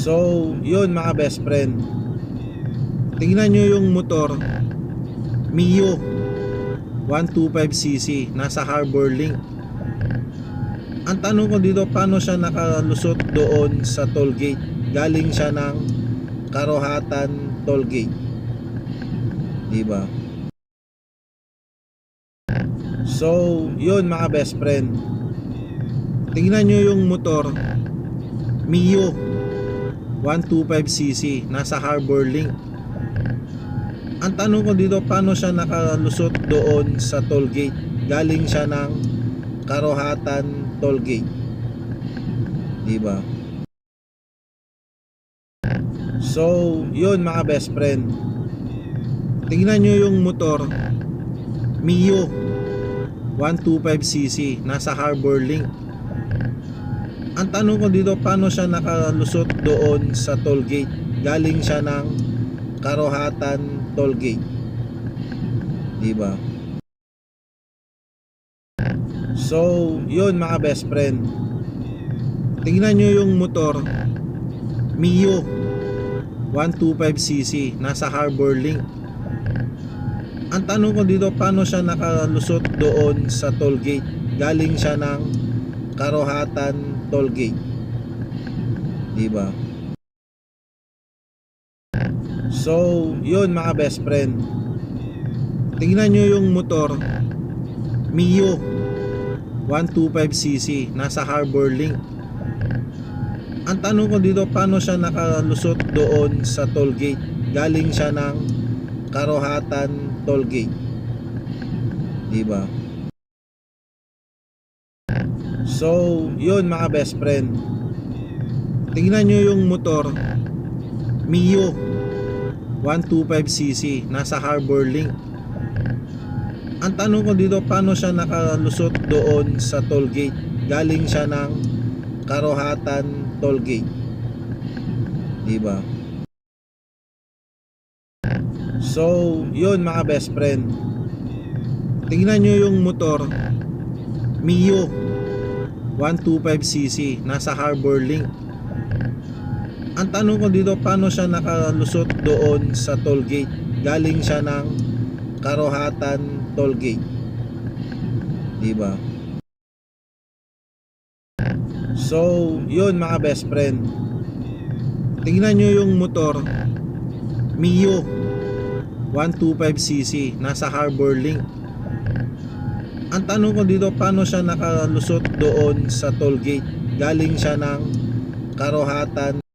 So, yun mga best friend. Tingnan nyo yung motor Mio 125cc nasa Harbor Link. Ang tanong ko dito, paano siya nakalusot doon sa toll gate? Galing siya ng Karohatan toll gate. Di ba? So, yun mga best friend. Tingnan nyo yung motor Mio 125cc nasa Harbor Link. Ang tanong ko dito, paano siya nakalusot doon sa toll gate? Galing siya ng Karohatan toll gate. Di ba? So, yun mga best friend. Tingnan nyo yung motor Mio 125cc nasa Harbor Link. Ang tanong ko dito, paano siya nakalusot doon sa toll gate? Galing siya ng Karohatan toll gate. Di ba? So, yun mga best friend. Tingnan nyo yung motor Mio 125cc nasa Harbor Link. Ang tanong ko dito, paano siya nakalusot doon sa toll gate? Galing siya ng Karohatan toll gate. Di ba? So, yun mga best friend. Tingnan nyo yung motor Mio 125cc nasa Harbor Link. Ang tanong ko dito, paano siya nakalusot doon sa toll gate? Galing siya ng Karohatan toll gate. Di ba? So, yun mga best friend. Tingnan nyo yung motor Mio 125cc nasa Harbor Link. Ang tanong ko dito, paano siya nakalusot doon sa toll gate? Galing siya ng Karohatan toll gate. Di ba? So, yun mga best friend. Tingnan nyo yung motor Mio 125cc nasa Harbor Link. Ang tanong ko dito, paano siya nakalusot doon sa toll gate? Galing siya ng Karohatan toll gate. Di ba? So, yun mga best friend. Tingnan nyo yung motor Mio 125cc nasa Harbor Link. Ang tanong ko dito, paano siya nakalusot doon sa toll gate? Galing siya ng Karohatan